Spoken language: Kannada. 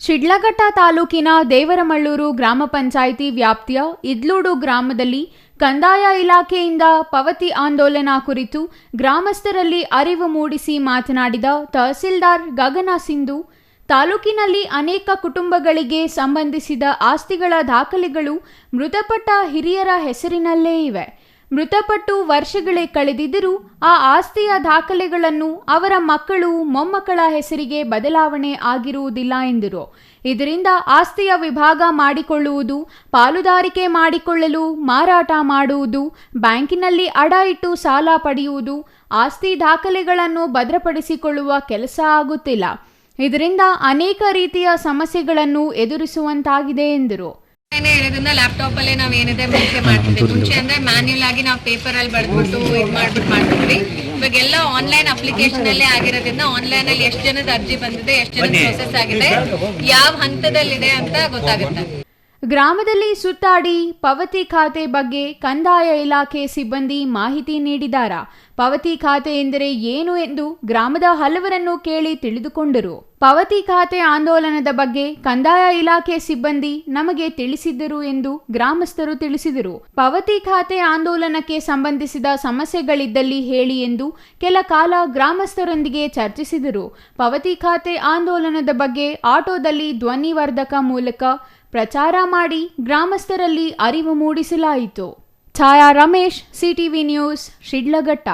ಶಿಡ್ಲಘಟ್ಟ ತಾಲೂಕಿನ ದೇವರಮಳ್ಳೂರು ಗ್ರಾಮ ಪಂಚಾಯಿತಿ ವ್ಯಾಪ್ತಿಯ ಇದ್ಲೂಡು ಗ್ರಾಮದಲ್ಲಿ ಕಂದಾಯ ಇಲಾಖೆಯಿಂದ ಪವತಿ ಆಂದೋಲನ ಕುರಿತು ಗ್ರಾಮಸ್ಥರಲ್ಲಿ ಅರಿವು ಮೂಡಿಸಿ ಮಾತನಾಡಿದ ತಹಸೀಲ್ದಾರ್ ಗಗನ ಸಿಂಧು, ತಾಲೂಕಿನಲ್ಲಿ ಅನೇಕ ಕುಟುಂಬಗಳಿಗೆ ಸಂಬಂಧಿಸಿದ ಆಸ್ತಿಗಳ ದಾಖಲೆಗಳು ಮೃತಪಟ್ಟ ಹಿರಿಯರ ಹೆಸರಿನಲ್ಲೇ ಇವೆ. ಮೃತಪಟ್ಟು ವರ್ಷಗಳೇ ಕಳೆದಿದ್ದರೂ ಆ ಆಸ್ತಿಯ ದಾಖಲೆಗಳನ್ನು ಅವರ ಮಕ್ಕಳು ಮೊಮ್ಮಕ್ಕಳ ಹೆಸರಿಗೆ ಬದಲಾವಣೆ ಆಗಿರುವುದಿಲ್ಲ ಎಂದರು. ಇದರಿಂದ ಆಸ್ತಿಯ ವಿಭಾಗ ಮಾಡಿಕೊಳ್ಳುವುದು, ಪಾಲುದಾರಿಕೆ ಮಾಡಿಕೊಳ್ಳಲು ಮಾರಾಟ ಮಾಡುವುದು, ಬ್ಯಾಂಕಿನಲ್ಲಿ ಅಡ ಇಟ್ಟು ಸಾಲ ಪಡೆಯುವುದು, ಆಸ್ತಿ ದಾಖಲೆಗಳನ್ನು ಭದ್ರಪಡಿಸಿಕೊಳ್ಳುವ ಕೆಲಸ ಆಗುತ್ತಿಲ್ಲ. ಇದರಿಂದ ಅನೇಕ ರೀತಿಯ ಸಮಸ್ಯೆಗಳನ್ನು ಎದುರಿಸುವಂತಾಗಿದೆ ಎಂದರು. ಇರೋದ್ರಿಂದ ಲ್ಯಾಪ್ಟಾಪ್ ಅಲ್ಲೇ ನಾವ್ ಏನಿದೆ ಮುಂಚೆ ಮಾಡ್ತಿದ್ವಿ. ಮುಂಚೆ ಅಂದ್ರೆ ಮ್ಯಾನ್ಯಲ್ ಆಗಿ ನಾವು ಪೇಪರ್ ಅಲ್ಲಿ ಬರ್ದ್ಬಿಟ್ಟು ಇದ್ ಮಾಡ್ಬಿಟ್ಟು ಮಾಡ್ತಿದ್ವಿ. ಇವಾಗ ಎಲ್ಲ ಆನ್ಲೈನ್ ಅಪ್ಲಿಕೇಶನ್ ಅಲ್ಲೇ ಆಗಿರೋದ್ರಿಂದ ಆನ್ಲೈನ್ ಅಲ್ಲಿ ಎಷ್ಟು ಜನದ ಅರ್ಜಿ ಬಂದಿದೆ ಎಷ್ಟು ಜನದ ಪ್ರೊಸೆಸ್ ಆಗಿದೆ ಯಾವ ಹಂತದಲ್ಲಿದೆ ಅಂತ ಗೊತ್ತಾಗುತ್ತೆ. ಗ್ರಾಮದಲ್ಲಿ ಸುತ್ತಾಡಿ ಪವತಿ ಖಾತೆ ಬಗ್ಗೆ ಕಂದಾಯ ಇಲಾಖೆ ಸಿಬ್ಬಂದಿ ಮಾಹಿತಿ ನೀಡಿದಾರ. ಪವತಿ ಖಾತೆ ಎಂದರೆ ಏನು ಎಂದು ಗ್ರಾಮದ ಹಲವರನ್ನು ಕೇಳಿ ತಿಳಿದುಕೊಂಡರು. ಪವತಿ ಖಾತೆ ಆಂದೋಲನದ ಬಗ್ಗೆ ಕಂದಾಯ ಇಲಾಖೆ ಸಿಬ್ಬಂದಿ ನಮಗೆ ತಿಳಿಸಿದ್ದರು ಎಂದು ಗ್ರಾಮಸ್ಥರು ತಿಳಿಸಿದರು. ಪಾವತಿ ಖಾತೆ ಆಂದೋಲನಕ್ಕೆ ಸಂಬಂಧಿಸಿದ ಸಮಸ್ಯೆಗಳಿದ್ದಲ್ಲಿ ಹೇಳಿ ಎಂದು ಕೆಲ ಕಾಲ ಗ್ರಾಮಸ್ಥರೊಂದಿಗೆ ಚರ್ಚಿಸಿದರು. ಪಾವತಿ ಖಾತೆ ಆಂದೋಲನದ ಬಗ್ಗೆ ಆಟೋದಲ್ಲಿ ಧ್ವನಿವರ್ಧಕ ಮೂಲಕ ಪ್ರಚಾರ ಮಾಡಿ ಗ್ರಾಮಸ್ಥರಲ್ಲಿ ಅರಿವು ಮೂಡಿಸಲಾಯಿತು. Chhaya Ramesh, CTV news, Sidlaghatta.